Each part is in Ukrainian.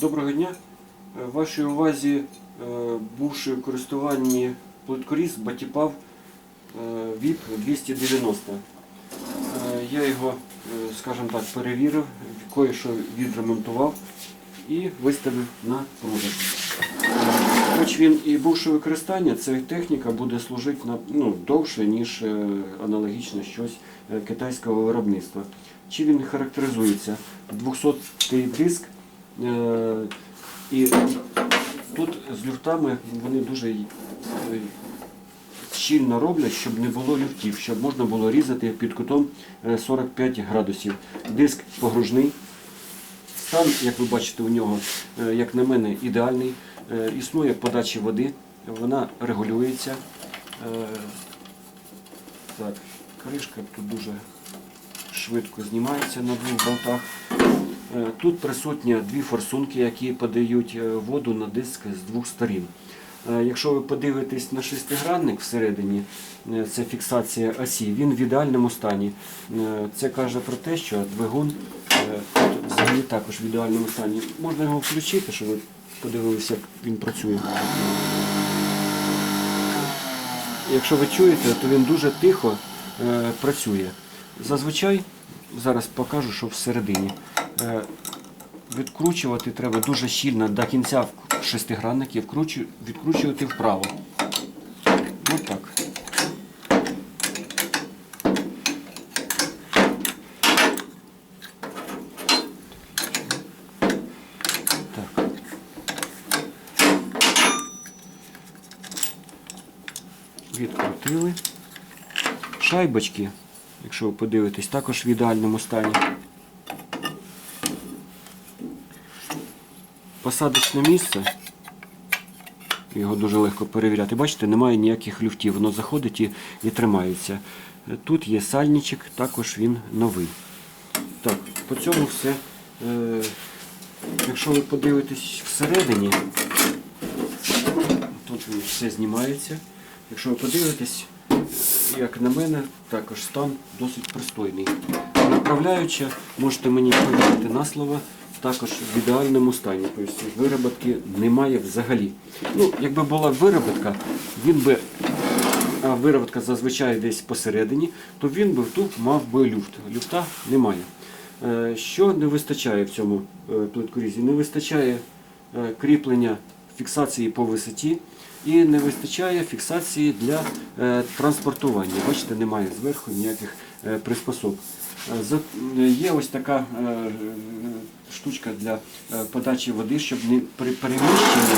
Доброго дня. Е, Вашій увазі е, бувший у користуванні плиткоріз Батіпав е, ВІП 290. Е, Я його, е, скажімо так, перевірив, кое-що відремонтував і виставив на продаж. Е, Хоч він і бувши використання, ця техніка буде служити ну, довше, ніж е, аналогічно щось е, китайського виробництва. Чи він характеризується? 200-й диск. Е, І тут з люфтами вони дуже е, щільно роблять, щоб не було люфтів, щоб можна було різати під кутом е, 45 градусів. Диск погружний. Стан, як ви бачите, у нього, е, як на мене, ідеальний. Е, Існує подача води, вона регулюється. Е, Так, кришка тут дуже швидко знімається на двох болтах. Е, Тут присутні дві форсунки, які подають е, воду на диск з двох сторін. Е, Якщо ви подивитесь на шестигранник всередині, це фіксація осі, він в ідеальному стані. Це каже про те, що двигун взагалі також в ідеальному стані. Можна його включити, щоб ви подивилися, як він працює. Якщо ви чуєте, то він дуже тихо працює. Зазвичай, зараз покажу, що всередині. Е, відкручувати треба дуже щільно до кінця шестигранники, відкручувати вправо. Ось. Так. Відкрутили. Шайбочки, якщо ви подивитесь, також в ідеальному стані. Посадочне місце. Його дуже легко перевіряти. Бачите, немає ніяких люфтів, воно заходить і, і тримається. Е, Тут є сальничок, також він новий. Так, по цьому все. Е, якщо ви подивитесь всередині, тут все знімається. Якщо ви подивитесь, як на мене, також стан досить пристойний. Направляюча, можете мені повірити на слово, також в ідеальному стані. Тобто вироботки немає взагалі. Ну, якби була вироботка, він би, а вироботка зазвичай десь посередині, то він би тут мав би люфт. Люфта немає. Е, Що не вистачає в цьому е, плиткорізі? Не вистачає е, кріплення фіксації по висоті і не вистачає фіксації для е, транспортування. Бачите, немає зверху ніяких е, приспособ. Е, Є ось така штучка для подачі води, щоб при переміщенні,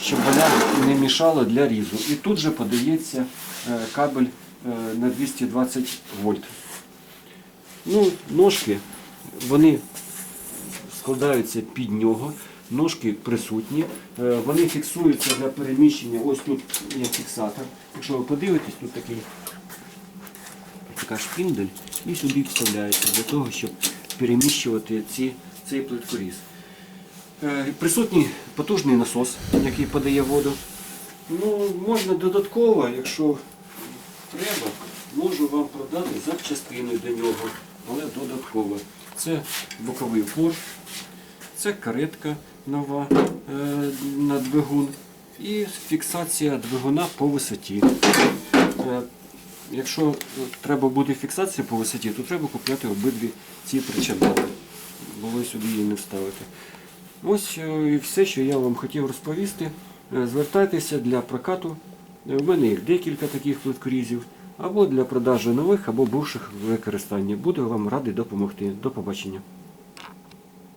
щоб вона не мішала для різу. І тут же подається кабель на 220 вольт. Ну, ножки, вони складаються під нього, ножки присутні, е, вони фіксуються для переміщення. Ось тут є фіксатор. Якщо ви подивитесь, тут такий така шпіндель і сюди вставляється для того, щоб переміщувати ці, цей плиткоріз. Е, Присутній потужний насос, який подає воду. Ну, можна додатково, якщо треба, можу вам продати запчастини до нього, але додатково. Це боковий упор, це каретка нова е, на двигун і фіксація двигуна по висоті. Е, Якщо треба буде фіксація по висоті, то треба купляти обидві ці причандали. Ви сюди її не вставите. Ось е, і все, що я вам хотів розповісти. Звертайтеся для прокату. У мене їх декілька таких плиткорізів. Або для продажу нових, або бувших в використанні. Буду вам радий допомогти. До побачення.